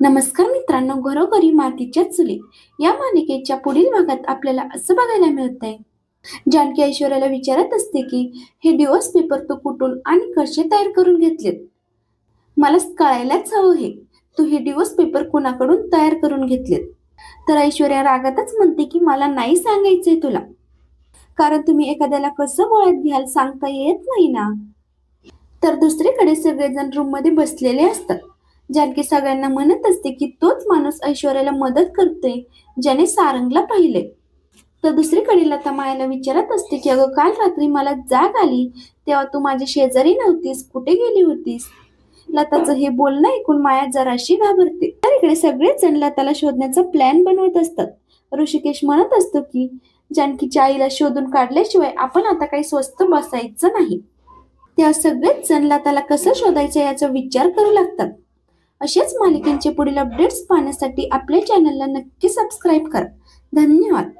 नमस्कार मित्रांनो घरोघरी मातीच्या चुली. या मालिकेच्या पुढील भागात आपल्याला असं बघायला मिळतंय. जानकी ऐश्वर्याला विचारत असते की हे दिवस पेपर तू कुठून आणि कसे तयार करून घेतलेत? मला कळायलाच हवं हे. तू हे दिवस पेपर कुणाकडून तयार करून घेतलेत? तर ऐश्वर्या रागातच म्हणते की मला नाही सांगायचंय तुला. कारण तुम्ही एखाद्याला कसं गोळ्यात घ्याल सांगता येत नाही ना. तर दुसरीकडे सगळेजण रूममध्ये बसलेले असतात. जानकी सगळ्यांना म्हणत असते की तोच माणूस ऐश्वर्याला मदत करतोय ज्याने सारंगला पाहिले तर दुसरीकडे लता मायाला विचारत असते की अगं काल रात्री मला जाग आली तेव्हा तू माझी शेजारी नव्हतीस कुठे गेली होतीस? लताचं हे बोलणं ऐकून माया जराशी घाबरते. तर इकडे सगळेच जण लताला शोधण्याचा प्लॅन बनवत असतात. ऋषिकेश म्हणत असतो की जानकीच्या आईला शोधून काढल्याशिवाय आपण आता काही स्वस्त बसायचं नाही. तेव्हा सगळेच जण लताला कसं शोधायचं याचा विचार करू लागतात. अशाच मालिकांचे पुढील अपडेट्स पाहण्यासाठी आपल्या चॅनलला नक्की सबस्क्राईब करा. धन्यवाद.